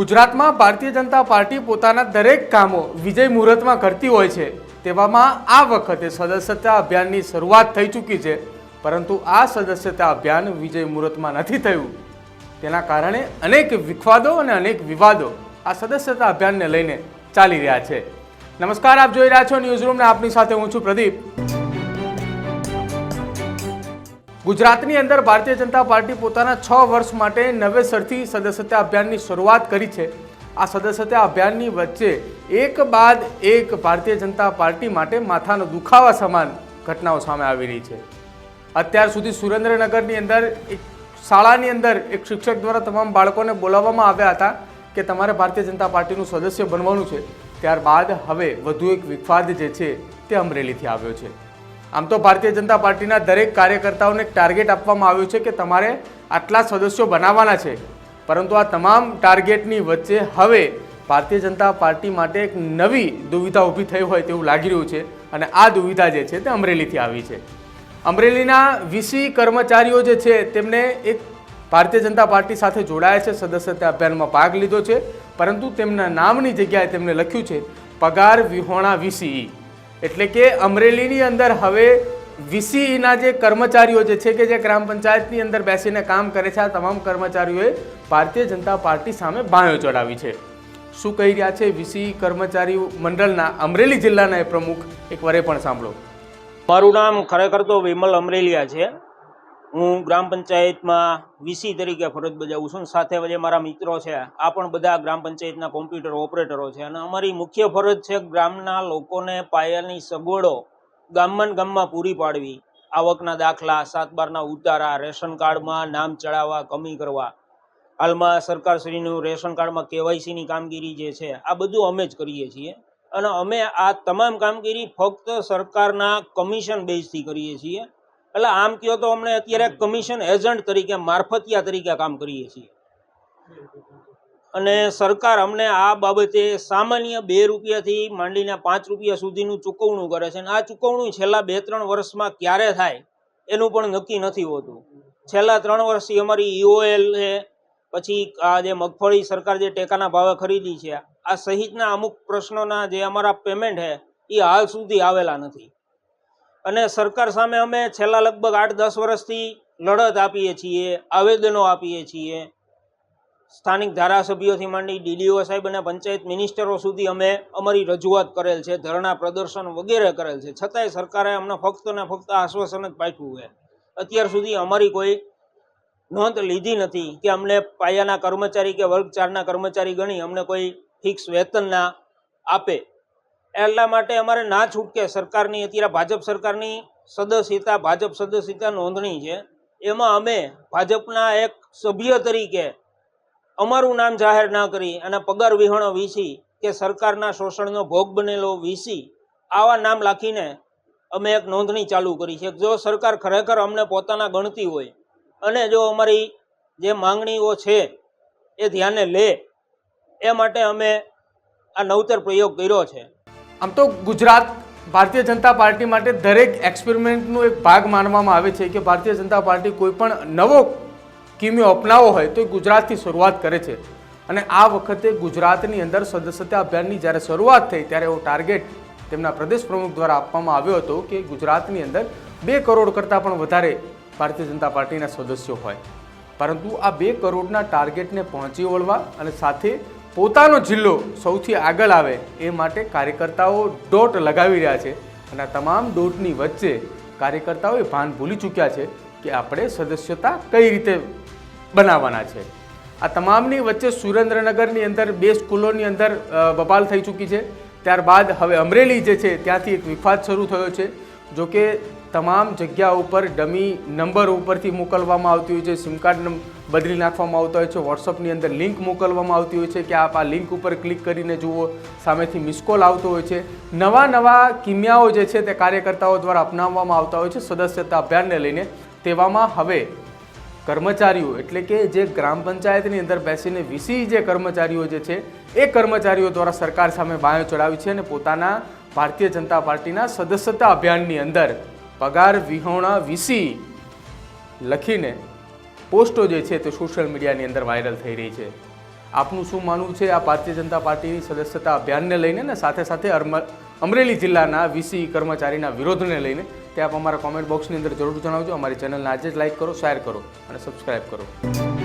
ગુજરાતમાં ભારતીય જનતા પાર્ટી પોતાના દરેક કામો વિજય મુહૂર્તમાં કરતી હોય છે, તેવામાં આ વખતે સદસ્યતા અભિયાનની શરૂઆત થઈ ચૂકી છે, પરંતુ આ સદસ્યતા અભિયાન વિજય મુહૂર્તમાં નથી થયું. તેના કારણે અનેક વિખવાદો અને અનેક વિવાદો આ સદસ્યતા અભિયાનને લઈને ચાલી રહ્યા છે. નમસ્કાર, આપ જોઈ રહ્યા છો ન્યૂઝ રૂમને આપની સાથે હું છું પ્રદીપ. ગુજરાતની અંદર ભારતીય જનતા પાર્ટી પોતાના છ વર્ષ માટે નવેસરથી સદસ્યતા અભિયાનની શરૂઆત કરી છે. આ સદસ્યતા અભિયાનની વચ્ચે એક બાદ એક ભારતીય જનતા પાર્ટી માટે માથાનો દુખાવા સમાન ઘટનાઓ સામે આવી રહી છે. અત્યાર સુધી સુરેન્દ્રનગરની અંદર એક શાળાની અંદર એક શિક્ષક દ્વારા તમામ બાળકોને બોલાવવામાં આવ્યા હતા કે તમારે ભારતીય જનતા પાર્ટીનું સદસ્ય બનવાનું છે. ત્યારબાદ હવે વધુ એક વિખવાદ જે છે તે અમરેલીથી આવ્યો છે. આમ તો ભારતીય જનતા પાર્ટીના દરેક કાર્યકર્તાઓને ટાર્ગેટ આપવામાં આવ્યું છે કે તમારે આટલા સદસ્યો બનાવવાના છે. પરંતુ આ તમામ ટાર્ગેટની વચ્ચે હવે ભારતીય જનતા પાર્ટી માટે એક નવી દુવિધા ઊભી થઈ હોય તેવું લાગી રહ્યું છે અને આ દુવિધા જે છે તે અમરેલીથી આવી છે. અમરેલીના વીસી કર્મચારીઓ જે છે તેમને એક ભારતીય જનતા પાર્ટી સાથે જોડાયા છે, સદસ્યતા અભિયાનમાં ભાગ લીધો છે, પરંતુ તેમના નામની જગ્યાએ તેમણે લખ્યું છે, પગાર વિહોણા વીસીઈ એટલે કે અમરેલીની અંદર હવે વીસીઈના જે કર્મચારીઓ જે છે કે જે ગ્રામ પંચાયતની અંદર બેસીને કામ કરે છે, આ તમામ કર્મચારીઓએ ભારતીય જનતા પાર્ટી સામે બાંયો ચડાવી છે. શું કહી રહ્યા છે વીસી કર્મચારી મંડળના અમરેલી જિલ્લાના પ્રમુખ? એક વરે પણ સાંભળો. મારું નામ ખરેખર તો વિમલ અમરેલિયા છે. હું ગ્રામ પંચાયતમાં વીસી તરીકે ફરજ બજાવું છું સાથે જે મારા મિત્રો છે, આ પણ બધા ગ્રામ પંચાયતના કોમ્પ્યુટર ઓપરેટરો છે અને અમારી મુખ્ય ફરજ છે ગ્રામના લોકોને પાયાની સગવડો ગામમાં ગામમાં પૂરી પાડવી. આવકના દાખલા સાત બારના ઉતારા, રેશન કાર્ડમાં નામ ચડાવવા, કમી કરવા. હાલમાં સરકારશ્રીનું રેશન કાર્ડમાં કેવાયસીની કામગીરી જે છે, આ બધું અમે જ કરીએ છીએ અને અમે આ તમામ કામગીરી ફક્ત સરકારના કમિશન બેઝથી કરીએ છીએ. એટલે આમ કહો તો અમને અત્યારે કમિશન એજન્ટ તરીકે મારફતિયા તરીકે કામ કરીએ છીએ. અને સરકાર અમને આ બાબતે સામાન્ય બે રૂપિયાથી માંડીને પાંચ રૂપિયા સુધીનું ચૂકવણું કરે છે. અને આ ચૂકવણું છેલ્લા બે ત્રણ વર્ષમાં ક્યારે થાય એનું પણ નક્કી નથી હોતું. છેલ્લા ત્રણ વર્ષથી અમારી ઈઓએલ છે પછી આ જે મગફળી સરકાર જે ટેકાના ભાવે ખરીદી છે આ સહિતના અમુક પ્રશ્નોના જે અમારા પેમેન્ટ છે એ હાલ સુધી આવેલા નથી. અને સરકાર સામે અમે છેલ્લા લગભગ આઠ દસ વર્ષથી લડત આપીએ છીએ, આવેદનો આપીએ છીએ. સ્થાનિક ધારાસભ્યોથી માંડી ડીડીઓ સાહેબ અને પંચાયત મિનિસ્ટરો સુધી અમે અમારી રજૂઆત કરેલ છે, ધરણા પ્રદર્શન વગેરે કરેલ છે. છતાંય સરકારે અમને ફક્ત ને ફક્ત આશ્વાસન જ પાઠવું છે. અત્યાર સુધી અમારી કોઈ નોંધ લીધી નથી કે અમને પાયાના કર્મચારી કે વર્ગ ચારના કર્મચારી ગણી અમને કોઈ ફિક્સ વેતન ના આપે. એટલા માટે અમારે ના છૂટકે સરકારની, અત્યારે ભાજપ સરકારની સદસ્યતા, ભાજપ સદસ્યતા નોંધણી છે. એમાં અમે ભાજપના એક સભ્ય તરીકે અમારું નામ જાહેર ના કરી અને પગાર વિહોણો વીસી કે સરકારના શોષણનો ભોગ બનેલો વીસી આવા નામ લખીને અમે એક નોંધણી ચાલુ કરી છે. જો સરકાર ખરેખર અમને પોતાના ગણતી હોય અને જો અમારી જે માંગણીઓ છે એ ધ્યાને લે, એ માટે અમે આ નવતર પ્રયોગ કર્યો છે. આમ તો ગુજરાત ભારતીય જનતા પાર્ટી માટે દરેક એક્સપેરિમેન્ટનો એક ભાગ માનવામાં આવે છે કે ભારતીય જનતા પાર્ટી કોઈ પણ નવો કિમિયો અપનાવો હોય તો એ ગુજરાતથી શરૂઆત કરે છે. અને આ વખતે ગુજરાતની અંદર સદસ્યતા અભિયાનની જ્યારે શરૂઆત થઈ ત્યારે એવો ટાર્ગેટ તેમના પ્રદેશ પ્રમુખ દ્વારા આપવામાં આવ્યો હતો કે ગુજરાતની અંદર બે કરોડ કરતાં પણ વધારે ભારતીય જનતા પાર્ટીના સદસ્યો હોય. પરંતુ આ બે કરોડના ટાર્ગેટને પહોંચી વળવા અને સાથે પોતાનો જિલ્લો સૌથી આગળ આવે એ માટે કાર્યકર્તાઓ ડોટ લગાવી રહ્યા છે અને આ તમામ ડોટની વચ્ચે કાર્યકર્તાઓએ ભાન ભૂલી ચૂક્યા છે કે આપણે સદસ્યતા કઈ રીતે બનાવવાના છે. આ તમામની વચ્ચે સુરેન્દ્રનગરની અંદર બે સ્કૂલોની અંદર બપાલ થઈ ચૂકી છે. ત્યારબાદ હવે અમરેલી જે છે ત્યાંથી એક વિવાદ શરૂ થયો છે. જો કે તમામ જગ્યા ઉપર ડમી નંબર ઉપરથી મોકલવામાં આવતી હોય છે. સિમ કાર્ડ બદલી નાખવામાં આવતા હોય છે. વોટ્સઅપની અંદર લિંક મોકલવામાં આવતી હોય છે કે આપ આ લિંક ઉપર ક્લિક કરીને જુઓ. સામેથી મિસકોલ આવતો હોય છે. નવા નવા કિમિયાઓ જે છે તે કાર્યકર્તાઓ દ્વારા અપનાવવામાં આવતા હોય છે. સદસ્યતા અભિયાનને લઈને. તેવામાં હવે કર્મચારીઓ, એટલે કે જે ગ્રામ પંચાયતની અંદર બેસીને વીસી જે કર્મચારીઓ જે છે, એ કર્મચારીઓ દ્વારા સરકાર સામે બાયો ચડાવી છે અને પોતાના ભારતીય જનતા પાર્ટીના સદસ્યતા અભિયાનની અંદર પગાર વિહોણા વીસી લખીને પોસ્ટો જે છે તે સોશિયલ મીડિયાની અંદર વાયરલ થઈ રહી છે. આપનું શું માનવું છે? આ ભારતીય જનતા પાર્ટીની સદસ્યતા અભિયાનને લઈને ને સાથે સાથે અમરેલી જિલ્લાના વીસી કર્મચારીના વિરોધને લઈને તે આપ અમારા કોમેન્ટ બોક્સની અંદર જરૂર જણાવજો. અમારી ચેનલને આજે જ લાઈક કરો શેર કરો અને સબસ્ક્રાઈબ કરો.